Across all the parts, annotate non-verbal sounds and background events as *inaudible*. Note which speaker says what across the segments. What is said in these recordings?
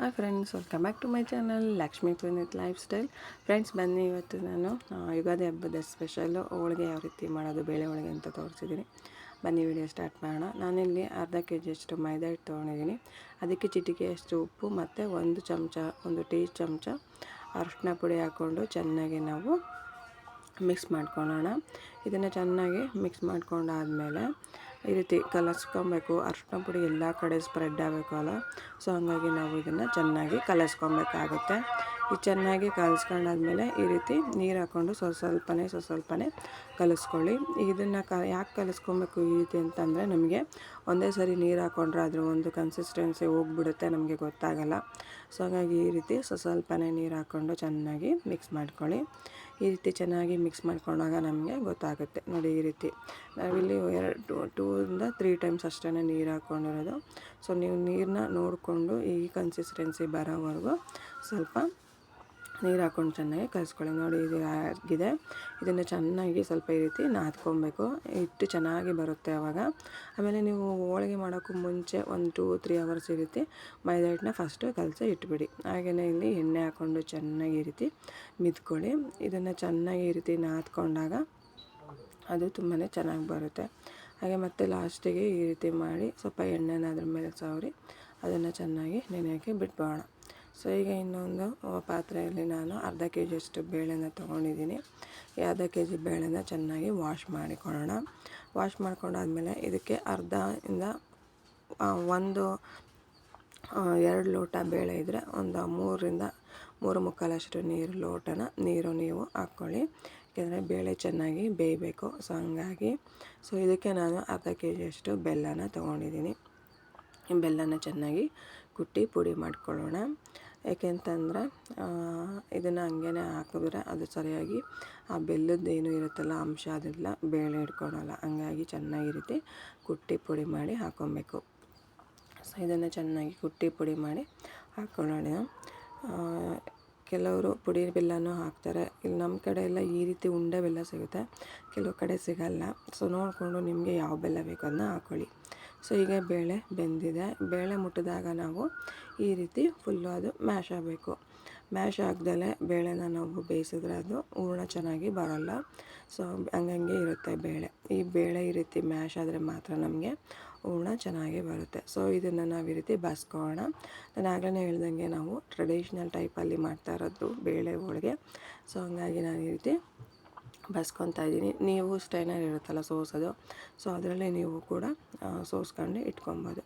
Speaker 1: Hi friends welcome back to my channel Lakshmi Puneeth lifestyle friends ಬನ್ನಿ ಇವತ್ತು ನಾನು ಯುಗಾದಿ ಹಬ್ಬದ ಸ್ಪೆಷಲ್ಲು ಹೋಳಿಗೆ ಯಾವ ರೀತಿ ಮಾಡೋದು, ಬೇಳೆ ಹೋಳಿಗೆ ಅಂತ ತೋರಿಸಿದ್ದೀನಿ. ಬನ್ನಿ ವಿಡಿಯೋ ಸ್ಟಾರ್ಟ್ ಮಾಡೋಣ. ನಾನಿಲ್ಲಿ ಅರ್ಧ ಕೆ ಜಿಯಷ್ಟು ಮೈದಾ ಹಿಟ್ಟು ತೊಗೊಂಡಿದ್ದೀನಿ. ಅದಕ್ಕೆ ಚಿಟಿಕೆಯಷ್ಟು ಉಪ್ಪು ಮತ್ತು ಒಂದು ಚಮಚ, ಒಂದು ಟೀ ಚಮಚ ಅರಿಶಿನ ಪುಡಿ ಹಾಕ್ಕೊಂಡು ಚೆನ್ನಾಗಿ ನಾವು ಮಿಕ್ಸ್ ಮಾಡ್ಕೊಳ್ಳೋಣ. ಇದನ್ನು ಚೆನ್ನಾಗಿ ಮಿಕ್ಸ್ ಮಾಡ್ಕೊಂಡಾದಮೇಲೆ ಈ ರೀತಿ ಕಲಸ್ಕೊಬೇಕು. ಅರಿಶಿನ ಪುಡಿ ಎಲ್ಲ ಕಡೆ ಸ್ಪ್ರೆಡ್ ಆಗಬೇಕು ಅಲ್ಲ ಸೊ ಹಂಗಾಗಿ ನಾವು ಇದನ್ನು ಚೆನ್ನಾಗಿ ಕಲಸ್ಕೊಬೇಕಾಗುತ್ತೆ. ಈ ಚೆನ್ನಾಗಿ ಕಲಿಸ್ಕೊಂಡಾದ್ಮೇಲೆ ಈ ರೀತಿ ನೀರು ಹಾಕ್ಕೊಂಡು ಸ್ವಲ್ಪ ಸ್ವಲ್ಪನೇ ಸ್ವಲ್ಪ ಸ್ವಲ್ಪನೇ ಕಲಿಸ್ಕೊಳ್ಳಿ. ಇದನ್ನು ಕ, ಯಾಕೆ ಕಲಸ್ಕೊಬೇಕು ಈ ರೀತಿ ಅಂತಂದರೆ ನಮಗೆ ಒಂದೇ ಸರಿ ನೀರು ಹಾಕ್ಕೊಂಡ್ರೆ ಅದ್ರ ಒಂದು ಕನ್ಸಿಸ್ಟೆನ್ಸಿ ಹೋಗ್ಬಿಡುತ್ತೆ ನಮಗೆ ಗೊತ್ತಾಗಲ್ಲ. ಸೊ ಹಾಗಾಗಿ ಈ ರೀತಿ ಸ್ವಲ್ಪ ಸ್ವಲ್ಪನೇ ನೀರು ಹಾಕ್ಕೊಂಡು ಚೆನ್ನಾಗಿ ಮಿಕ್ಸ್ ಮಾಡ್ಕೊಳ್ಳಿ. ಈ ರೀತಿ ಚೆನ್ನಾಗಿ ಮಿಕ್ಸ್ ಮಾಡ್ಕೊಂಡಾಗ ನಮಗೆ ಗೊತ್ತಾಗುತ್ತೆ. ನೋಡಿ ಈ ರೀತಿ. ನಾವಿಲ್ಲಿ ಎರಡು ಟೂ ಇಂದ ತ್ರೀ ಟೈಮ್ಸ್ ಅಷ್ಟೇ ನೀರು ಹಾಕ್ಕೊಂಡಿರೋದು ಸೊ ನೀವು ನೀರನ್ನ ನೋಡಿಕೊಂಡು ಈ ಕನ್ಸಿಸ್ಟೆನ್ಸಿ ಬರೋವರೆಗೂ ಸ್ವಲ್ಪ ನೀರು ಹಾಕ್ಕೊಂಡು ಚೆನ್ನಾಗಿ ಕಲಿಸ್ಕೊಳ್ಳಿ. ನೋಡಿ ಇದು ಆಗಿದೆ. ಇದನ್ನು ಚೆನ್ನಾಗಿ ಸ್ವಲ್ಪ ಈ ರೀತಿ ನಾದ್ಕೊಬೇಕು. ಹಿಟ್ಟು ಚೆನ್ನಾಗಿ ಬರುತ್ತೆ ಆವಾಗ ಆಮೇಲೆ ನೀವು ಹೋಳಿಗೆ ಮಾಡೋಕ್ಕೂ ಮುಂಚೆ ಒಂದು ಟೂ ತ್ರೀ ಅವರ್ಸ್ ಈ ರೀತಿ ಮೈದಾ ಹಿಟ್ಟನ್ನ ಫಸ್ಟು ಕಲಸಿ ಇಟ್ಬಿಡಿ. ಹಾಗೆಯೇ ಇಲ್ಲಿ ಎಣ್ಣೆ ಹಾಕ್ಕೊಂಡು ಚೆನ್ನಾಗಿ ಈ ರೀತಿ ಮಿದ್ಕೊಳ್ಳಿ. ಇದನ್ನು ಚೆನ್ನಾಗಿ ಈ ರೀತಿ ನಾದ್ಕೊಂಡಾಗ ಅದು ತುಂಬಾ ಚೆನ್ನಾಗಿ ಬರುತ್ತೆ. ಹಾಗೆ ಮತ್ತೆ ಲಾಸ್ಟಿಗೆ ಈ ರೀತಿ ಮಾಡಿ ಸ್ವಲ್ಪ ಎಣ್ಣೆನ ಅದ್ರ ಮೇಲೆ ಸವರಿ ಅದನ್ನು ಚೆನ್ನಾಗಿ ನೆನೆಯೋಕ್ಕೆ ಬಿಟ್ಬೋಣ ಸೊ ಈಗ ಇನ್ನೊಂದು ಪಾತ್ರೆಯಲ್ಲಿ ನಾನು ಅರ್ಧ ಕೆ ಜಿಯಷ್ಟು ಬೇಳೆನ ತೊಗೊಂಡಿದ್ದೀನಿ. ಈ ಅರ್ಧ ಕೆ ಜಿ ಬೇಳೆನ ಚೆನ್ನಾಗಿ ವಾಶ್ ಮಾಡಿಕೊಳ್ಳೋಣ. ವಾಶ್ ಮಾಡಿಕೊಂಡಾದ್ಮೇಲೆ ಇದಕ್ಕೆ ಅರ್ಧ ಇಂದ ಒಂದು ಎರಡು ಲೋಟ ಬೇಳೆ ಇದ್ದರೆ ಒಂದು ಮೂರರಿಂದ ಮೂರು ಮುಕ್ಕಾಲಷ್ಟು ನೀರು ಲೋಟನ, ನೀರು ನೀವು ಹಾಕ್ಕೊಳ್ಳಿ. ಯಾಕೆಂದರೆ ಬೇಳೆ ಚೆನ್ನಾಗಿ ಬೇಯಬೇಕು. ಸೊ ಹಂಗಾಗಿ, ಸೊ ಇದಕ್ಕೆ ನಾನು ಅರ್ಧ ಕೆ ಜಿಯಷ್ಟು ಬೆಲ್ಲನ ತೊಗೊಂಡಿದ್ದೀನಿ. ಬೆಲ್ಲನ ಚೆನ್ನಾಗಿ ಕುಟ್ಟಿ ಪುಡಿ ಮಾಡ್ಕೊಳ್ಳೋಣ. ಯಾಕೆಂತಂದ್ರೆ ಇದನ್ನು ಹಂಗೇ ಹಾಕಿದ್ರೆ ಅದು ಸರಿಯಾಗಿ ಆ ಬೆಲ್ಲದ್ದೇನು ಇರುತ್ತಲ್ಲ ಅಂಶ ಅದೆಲ್ಲ ಬೇಳೆ ಹಿಡ್ಕೊಳಲ್ಲ. ಹಂಗಾಗಿ ಚೆನ್ನಾಗಿ ರೀತಿ ಕುಟ್ಟಿ ಪುಡಿ ಮಾಡಿ ಹಾಕೊಬೇಕು. ಸೊ ಇದನ್ನು ಚೆನ್ನಾಗಿ ಕುಟ್ಟಿ ಪುಡಿ ಮಾಡಿ ಹಾಕೊಳ್ಳೋಣ. ಕೆಲವರು ಪುಡಿ ಬೆಲ್ಲನೂ ಹಾಕ್ತಾರೆ. ಇಲ್ಲಿ ನಮ್ಮ ಕಡೆ ಎಲ್ಲ ಈ ರೀತಿ ಉಂಡೆ ಬೆಲ್ಲ ಸಿಗುತ್ತೆ. ಕೆಲವು ಕಡೆ ಸಿಗಲ್ಲ. ಸೊ ನೋಡಿಕೊಂಡು ನಿಮಗೆ ಯಾವ ಬೆಲ್ಲ ಬೇಕು ಅದನ್ನ ಹಾಕ್ಕೊಳ್ಳಿ ಸೊ ಈಗ ಬೇಳೆ ಬೆಂದಿದೆ. ಬೇಳೆ ಮುಟ್ಟಿದಾಗ ನಾವು ಈ ರೀತಿ ಫುಲ್ಲು ಅದು ಮ್ಯಾಶ್ ಆಗಬೇಕು. ಮ್ಯಾಶ್ ಆಗ್ದಲೆ ಬೇಳೆನ ನಾವು ಬೇಯಿಸಿದ್ರೆ ಅದು ಹೂರ್ಣ ಚೆನ್ನಾಗಿ ಬರೋಲ್ಲ. ಸೊ ಹಂಗಂಗೆ ಇರುತ್ತೆ ಬೇಳೆ. ಈ ಬೇಳೆ ಈ ರೀತಿ ಮ್ಯಾಶ್ ಆದರೆ ಮಾತ್ರ ನಮಗೆ ಹೂರ್ಣ ಚೆನ್ನಾಗಿ ಬರುತ್ತೆ. ಸೊ ಇದನ್ನು ನಾವು ಈ ರೀತಿ ಬಸ್ಕೋಣ ನಾನು ಆಗಲೇ ಹೇಳ್ದಂಗೆ ನಾವು ಟ್ರೆಡಿಷ್ನಲ್ ಟೈಪಲ್ಲಿ ಮಾಡ್ತಾ ಇರೋದು ಬೇಳೆ ಹೋಳಿಗೆ. ಸೊ ಹಂಗಾಗಿ ನಾನು ಈ ರೀತಿ ಬಸ್ಕೊತಾ ಇದ್ದೀನಿ. ನೀವು ಸ್ಟೈನರ್ ಇರುತ್ತಲ್ಲ ಸೋಸೋದು, ಸೊ ಅದರಲ್ಲೇ ನೀವು ಕೂಡ ಸೋಸ್ಕೊಂಡು ಇಟ್ಕೊಬೋದು.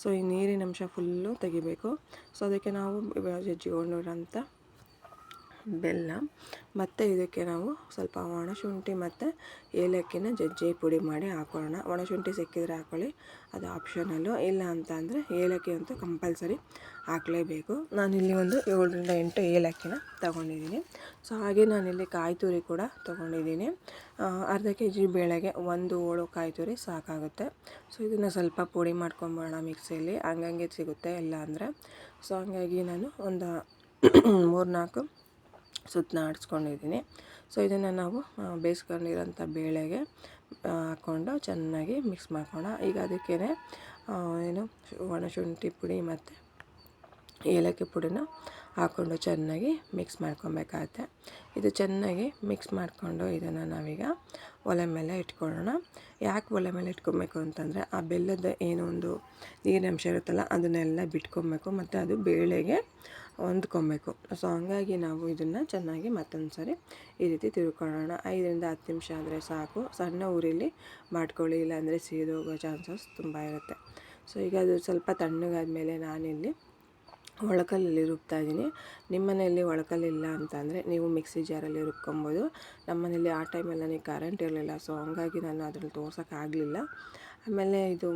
Speaker 1: ಸೊ ಈ ನೀರಿನ ಅಂಶ ಫುಲ್ಲು ತೆಗಿಬೇಕು. ಸೊ ಅದಕ್ಕೆ ನಾವು ಜಜ್ಜಿಕೊಂಡಿರೋಂಥ ಬೆಲ್ಲ ಮತ್ತು ಇದಕ್ಕೆ ನಾವು ಸ್ವಲ್ಪ ಒಣಶುಂಠಿ ಮತ್ತು ಏಲಕ್ಕಿನ ಜಜ್ಜಿ ಪುಡಿ ಮಾಡಿ ಹಾಕೊಳ್ಳೋಣ. ಒಣಶುಂಠಿ ಸಿಕ್ಕಿದ್ರೆ ಹಾಕೊಳ್ಳಿ, ಅದು ಆಪ್ಷನಲ್ಲು ಇಲ್ಲ ಅಂತ ಅಂದರೆ ಏಲಕ್ಕಿ ಅಂತೂ ಕಂಪಲ್ಸರಿ ಹಾಕಲೇಬೇಕು. ನಾನಿಲ್ಲಿ ಒಂದು ಏಳರಿಂದ ಎಂಟು ಏಲಕ್ಕಿನ ತೊಗೊಂಡಿದ್ದೀನಿ. ಸೊ ಹಾಗೆ ನಾನಿಲ್ಲಿ ಕಾಯಿ ತುರಿ ಕೂಡ ತೊಗೊಂಡಿದ್ದೀನಿ. ಅರ್ಧ ಕೆ ಜಿ ಬೇಳೆಗೆ ಒಂದು ಹೋಳು ಕಾಯಿ ತುರಿ ಸಾಕಾಗುತ್ತೆ. ಸೊ ಇದನ್ನು ಸ್ವಲ್ಪ ಪುಡಿ ಮಾಡ್ಕೊಂಬೋಣ ಮಿಕ್ಸಿಯಲ್ಲಿ. ಹಂಗಂಗೆ ಸಿಗುತ್ತೆ ಇಲ್ಲ ಅಂದರೆ. ಸೊ ಹಂಗಾಗಿ ನಾನು ಒಂದು *coughs* ಮೂರ್ನಾಲ್ಕು ಸುತ್ತನ ಆಡಿಸ್ಕೊಂಡಿದ್ದೀನಿ ಸೊ ಇದನ್ನು ನಾವು ಬೇಯಿಸ್ಕೊಂಡಿರೋಂಥ ಬೇಳೆಗೆ ಹಾಕ್ಕೊಂಡು ಚೆನ್ನಾಗಿ ಮಿಕ್ಸ್ ಮಾಡ್ಕೊಳ್ಳೋಣ ಈಗ ಅದಕ್ಕೆ ಏನು ಒಣಶುಂಠಿ ಪುಡಿ ಮತ್ತು ಏಲಕ್ಕಿ ಪುಡಿನ ಹಾಕ್ಕೊಂಡು ಚೆನ್ನಾಗಿ ಮಿಕ್ಸ್ ಮಾಡ್ಕೊಬೇಕಾಗತ್ತೆ. ಇದು ಚೆನ್ನಾಗಿ ಮಿಕ್ಸ್ ಮಾಡಿಕೊಂಡು ಇದನ್ನು ನಾವೀಗ ಒಲೆ ಮೇಲೆ ಇಟ್ಕೊಳ್ಳೋಣ. ಯಾಕೆ ಒಲೆ ಮೇಲೆ ಇಟ್ಕೊಬೇಕು ಅಂತಂದರೆ, ಆ ಬೆಲ್ಲದ ಏನೊಂದು ನೀರಿನಂಶ ಇರುತ್ತಲ್ಲ, ಅದನ್ನೆಲ್ಲ ಬಿಟ್ಕೊಬೇಕು. ಮತ್ತು ಅದು ಬೇಳೆಗೆ ಹೊಂದ್ಕೊಬೇಕು. ಸೊ ಹಂಗಾಗಿ ನಾವು ಇದನ್ನು ಚೆನ್ನಾಗಿ ಮತ್ತೊಂದು ಸರಿ ಈ ರೀತಿ ತಿಳ್ಕೊಳ್ಳೋಣ. ಐದರಿಂದ ಹತ್ತು ನಿಮಿಷ ಆದರೆ ಸಾಕು. ಸಣ್ಣ ಊರಿಲಿ ಮಾಡ್ಕೊಳ್ಳಿ, ಇಲ್ಲಾಂದರೆ ಸೀದೋಗೋ ಚಾನ್ಸಸ್ ತುಂಬ ಇರುತ್ತೆ. ಸೊ ಈಗ ಅದು ಸ್ವಲ್ಪ ತಣ್ಣಗಾದ್ಮೇಲೆ ನಾನಿಲ್ಲಿ ಒಳಕಲ್ಲಲ್ಲಿ ರುಬ್ತಾ ಇದ್ದೀನಿ. ನಿಮ್ಮ ಮನೆಯಲ್ಲಿ ಒಳಕಲ್ಲಿಲ್ಲ ಅಂತಂದರೆ ನೀವು ಮಿಕ್ಸಿ ಜಾರಲ್ಲಿ ರುಬ್ಕೊಬೋದು. ನಮ್ಮ ಮನೆಯಲ್ಲಿ ಆ ಟೈಮಲ್ಲಿ ನನಗೆ ಕರೆಂಟ್ ಇರಲಿಲ್ಲ ಸೊ ಹಂಗಾಗಿ ನಾನು ಅದ್ರಲ್ಲಿ ತೋರ್ಸೋಕ್ಕಾಗಲಿಲ್ಲ ಆಮೇಲೆ ಇದು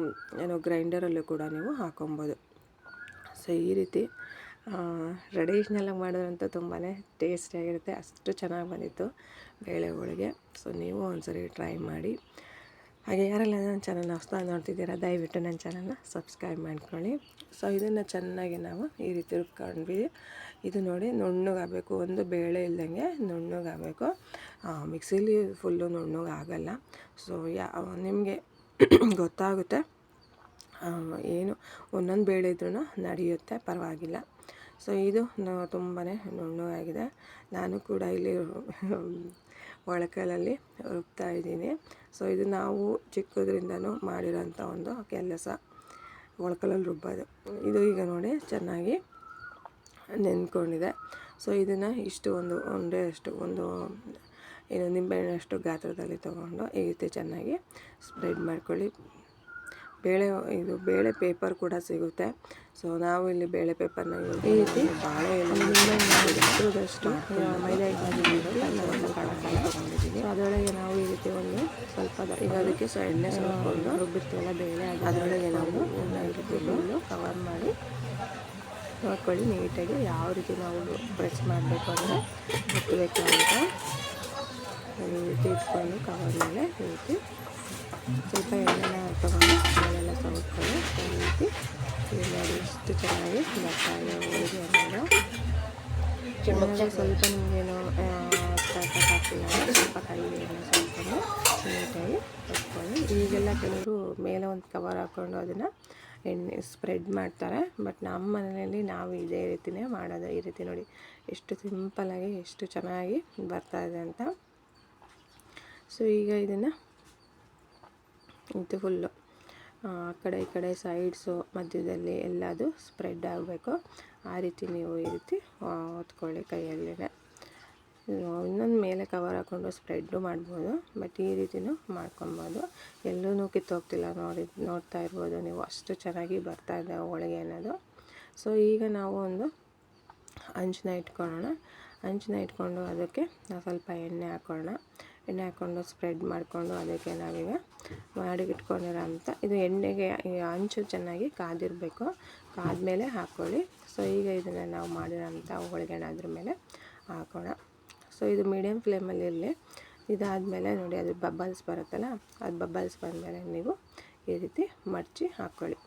Speaker 1: ಏನೋ ಗ್ರೈಂಡರಲ್ಲೂ ಕೂಡ ನೀವು ಹಾಕೊಬೋದು. ಸೊ ಈ ರೀತಿ ಟ್ರೆಡಿಷ್ನಲಾಗಿ ಮಾಡಿದ್ರಂತೂ ತುಂಬಾ ಟೇಸ್ಟಿಯಾಗಿರುತ್ತೆ, ಅಷ್ಟು ಚೆನ್ನಾಗಿ ಬಂದಿತ್ತು ಬೇಳೆ ಹೋಳಿಗೆ. ಸೊ ನೀವು ಒಂದ್ಸರಿ ಟ್ರೈ ಮಾಡಿ. ಹಾಗೆ ಯಾರೆಲ್ಲ ನನ್ನ ಚಾನಲ್ನ ಹೊಸ್ದಾಗಿ ನೋಡ್ತಿದ್ದೀರಾ, ದಯವಿಟ್ಟು ನನ್ನ ಚಾನಲ್ನ ಸಬ್ಸ್ಕ್ರೈಬ್ ಮಾಡ್ಕೊಳ್ಳಿ. ಸೊ ಇದನ್ನು ಚೆನ್ನಾಗಿ ನಾವು ಈ ರೀತಿ ರುಬ್ಕೊಂಡ್ವಿ. ಇದು ನೋಡಿ ನುಣ್ಣಗಾಗಬೇಕು, ಒಂದು ಬೇಳೆ ಇಲ್ದಂಗೆ ನುಣ್ಣಗಾಗಬೇಕು. ಮಿಕ್ಸಿಲಿ ಫುಲ್ಲು ನುಣ್ಣಗೆ ಆಗಲ್ಲ ಸೊ ಯಾ, ನಿಮಗೆ *coughs* ಗೊತ್ತಾಗುತ್ತೆ. ಏನು, ಒಂದೊಂದು ಬೇಳೆ ಇದ್ರೂ ನಡೆಯುತ್ತೆ, ಪರವಾಗಿಲ್ಲ. ಸೊ ಇದು ತುಂಬಾ ನುಣ್ಣಗಾಗಿದೆ ನಾನು ಕೂಡ ಇಲ್ಲಿ *laughs* ಒಳಕಲಲ್ಲಿ ರುಬ್ತಾ ಇದ್ದೀನಿ. ಸೊ ಇದು ನಾವು ಚಿಕ್ಕದ್ರಿಂದನೂ ಮಾಡಿರೋಂಥ ಒಂದು ಕೆಲಸ. ಒಳಕಲಲ್ಲಿ ರುಬ್ಬೋದು. ಇದು ಈಗ ನೋಡಿ ಚೆನ್ನಾಗಿ ನೆನ್ಕೊಂಡಿದೆ. ಸೊ ಇದನ್ನು ಇಷ್ಟು ಒಂದು ಒಂದೇ ಅಷ್ಟು ಒಂದು ಏನು ನಿಂಬೆಹಣ್ಣಷ್ಟು ಗಾತ್ರದಲ್ಲಿ ತೊಗೊಂಡು ಈ ರೀತಿ ಚೆನ್ನಾಗಿ ಸ್ಪ್ರೆಡ್ ಮಾಡ್ಕೊಳ್ಳಿ. ಬೇಳೆ ಇದು ಬೇಳೆ ಪೇಪರ್ ಕೂಡ ಸಿಗುತ್ತೆ. ಸೊ ನಾವು ಇಲ್ಲಿ ಬೇಳೆ ಪೇಪರ್ನ ಈ ರೀತಿ ಬಾಳೆ ಎಲೆದಷ್ಟು ಮೈದಾ ತೊಗೊಂಡಿದ್ದೀನಿ ಅದರೊಳಗೆ ನಾವು ಈ ರೀತಿ ಒಂದು ಸ್ವಲ್ಪ ಈಗ ಅದಕ್ಕೆ ಸೊ ಎಣ್ಣೆ ಸ್ವಲ್ಪ ರುಬ್ಬಿರ್ತೀವಲ್ಲ ಬೇಳೆ ಅದರೊಳಗೆ ನಾವು ಈ ರೀತಿ ಕವರ್ ಮಾಡಿ ನೋಡ್ಕೊಳ್ಳಿ ನೀಟಾಗಿ ಯಾವ ರೀತಿ ನಾವು ಪ್ರೆಸ್ ಮಾಡಬೇಕು ಅಂದರೆ ಗೊತ್ತಬೇಕು ಅಂತ. ಈ ರೀತಿ ಇಟ್ಕೊಂಡು ಕವರ್ ಮೇಲೆ ಈ ರೀತಿ ಸ್ವಲ್ಪ ಎಣ್ಣೆನ ತಗೊಂಡು ಚೆನ್ನಾಗಿ ಬರ್ತಾಯಿದೆ ಹೋಳಿಗೆ ಅನ್ನೋದು ಚೆನ್ನಾಗಿ ಸ್ವಲ್ಪ ನಿಮಗೇನು ಸ್ವಲ್ಪ ಎಣ್ಣೆ ಸ್ವಲ್ಪ ನೀಟಾಗಿ ಇಟ್ಕೊಂಡು ಈಗೆಲ್ಲ ಕೆಲವರು ಮೇಲೆ ಒಂದು ಕವರ್ ಹಾಕ್ಕೊಂಡು ಅದನ್ನು ಎಣ್ಣೆ ಸ್ಪ್ರೆಡ್ ಮಾಡ್ತಾರೆ. ಬಟ್ ನಮ್ಮ ಮನೆಯಲ್ಲಿ ನಾವು ಇದೇ ರೀತಿನೇ ಮಾಡೋದು, ಈ ರೀತಿ ನೋಡಿ. ಎಷ್ಟು ಸಿಂಪಲಾಗಿ ಎಷ್ಟು ಚೆನ್ನಾಗಿ ಬರ್ತಾ ಇದೆ ಅಂತ. ಸೊ, ಈಗ ಇದನ್ನು, ಇದು ಫುಲ್ಲು ಆ, ಕಡೆ ಈ ಕಡೆ ಸೈಡ್ಸು ಮಧ್ಯದಲ್ಲಿ ಎಲ್ಲದು ಸ್ಪ್ರೆಡ್ ಆಗಬೇಕು. ಆ ರೀತಿ ನೀವು ಈ ರೀತಿ ಹೊತ್ಕೊಳ್ಳಿ ಕೈಯಲ್ಲೇ ಇನ್ನೊಂದು ಮೇಲೆ ಕವರ್ ಹಾಕ್ಕೊಂಡು ಸ್ಪ್ರೆಡ್ಡು ಮಾಡ್ಬೋದು. ಬಟ್ ಈ ರೀತಿನೂ ಮಾಡ್ಕೊಬೋದು. ಎಲ್ಲೂ ಕಿತ್ತೋಗ್ತಿಲ್ಲ ನೋಡಿ, ನೋಡ್ತಾ ಇರ್ಬೋದು ನೀವು. ಅಷ್ಟು ಚೆನ್ನಾಗಿ ಬರ್ತಾ ಇದೆ ಹೋಳಿಗೆ ಅನ್ನೋದು. ಸೊ ಈಗ ನಾವು ಒಂದು ಹಂಚನ್ನ ಇಟ್ಕೊಳ್ಳೋಣ. ಹಂಚನ್ನ ಇಟ್ಕೊಂಡು ಅದಕ್ಕೆ ಸ್ವಲ್ಪ ಎಣ್ಣೆ ಹಾಕೋಣ ಎಣ್ಣೆ ಹಾಕ್ಕೊಂಡು ಸ್ಪ್ರೆಡ್ ಮಾಡಿಕೊಂಡು ಅದಕ್ಕೆ ನಾವೀಗ ಮಾಡಿ ಇಟ್ಕೊಂಡಿರೋ ಅಂಥ ಇದು ಎಣ್ಣೆಗೆ ಅಂಚು ಚೆನ್ನಾಗಿ ಕಾದಿರಬೇಕು. ಕಾದ್ಮೇಲೆ ಹಾಕ್ಕೊಳ್ಳಿ ಸೊ, ಈಗ ಇದನ್ನು ನಾವು ಮಾಡಿರೋಂಥ ಹೋಳಿಗೆನ ಅದ್ರ ಮೇಲೆ ಹಾಕೋಣ. ಸೊ, ಇದು ಮೀಡಿಯಮ್ ಫ್ಲೇಮಲ್ಲಿ ಇರಲಿ. ಇದಾದಮೇಲೆ ನೋಡಿ ಅದು ಬಬ್ಬಲ್ಸ್ ಬರುತ್ತಲ್ಲ, ಅದು ಬಬ್ಬಲ್ಸ್ ಬಂದಮೇಲೆ ನೀವು ಈ ರೀತಿ ಮಡಚಿ ಹಾಕ್ಕೊಳ್ಳಿ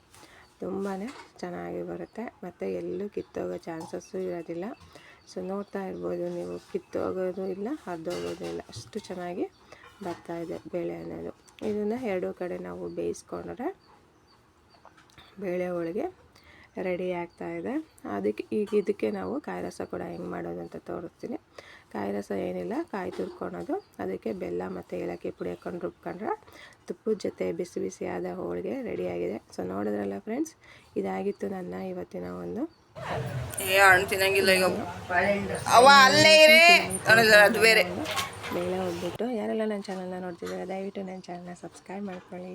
Speaker 1: ತುಂಬಾ ಚೆನ್ನಾಗಿ ಬರುತ್ತೆ. ಮತ್ತು ಎಲ್ಲೂ ಕಿತ್ತೋಗೋ ಚಾನ್ಸಸ್ಸು ಇರೋದಿಲ್ಲ. ಸೊ ನೋಡ್ತಾ ಇರ್ಬೋದು ನೀವು ಕಿತ್ತೋಗೋದು ಇಲ್ಲ, ಹರಿದೋಗೋದು ಇಲ್ಲ, ಅಷ್ಟು ಚೆನ್ನಾಗಿ ಬರ್ತಾ ಇದೆ ಬೇಳೆ ಅನ್ನೋದು. ಇದನ್ನು ಎರಡೂ ಕಡೆ ನಾವು ಬೇಯಿಸ್ಕೊಂಡ್ರೆ ಬೇಳೆ ಹೋಳಿಗೆ ರೆಡಿ ಆಗ್ತಾ ಇದೆ. ಅದಕ್ಕೆ ಈಗ ಇದಕ್ಕೆ ನಾವು ಕಾಯಿ ರಸ ಕೂಡ ಹೆಂಗೆ ಮಾಡೋದು ಅಂತ ತೋರಿಸ್ತೀನಿ. ಕಾಯಿ ರಸ ಏನಿಲ್ಲ, ಕಾಯಿ ತುರ್ಕೊಳೋದು. ಅದಕ್ಕೆ ಬೆಲ್ಲ ಮತ್ತು ಏಲಕ್ಕಿ ಪುಡಿ ಹಾಕೊಂಡು ರುಬ್ಕೊಂಡ್ರೆ ತುಪ್ಪದ ಜೊತೆ ಬಿಸಿ ಬಿಸಿಯಾದ ಹೋಳಿಗೆ ರೆಡಿಯಾಗಿದೆ ಸೊ ನೋಡಿದ್ರಲ್ಲ ಫ್ರೆಂಡ್ಸ್ ಇದಾಗಿತ್ತು ನನ್ನ ಇವತ್ತಿನ ಒಂದು
Speaker 2: ಏ, ಹಣ್ಣು ತಿನ್ನಂಗಿಲ್ಲ ಈಗ. ಅವ ಅಲ್ಲೇ ಇರೇ. ಅದು ಬೇರೆ.
Speaker 1: ಬೇಳೆ ಹೋಗ್ಬಿಟ್ಟು, ಯಾರೆಲ್ಲ ನನ್ನ ಚಾನಲ್ನ ನೋಡ್ತಿದ್ದಾರೆ, ದಯವಿಟ್ಟು ನನ್ನ ಚಾನಲ್ನ ಸಬ್ಸ್ಕ್ರೈಬ್ ಮಾಡ್ಕೊಳ್ಳಿ.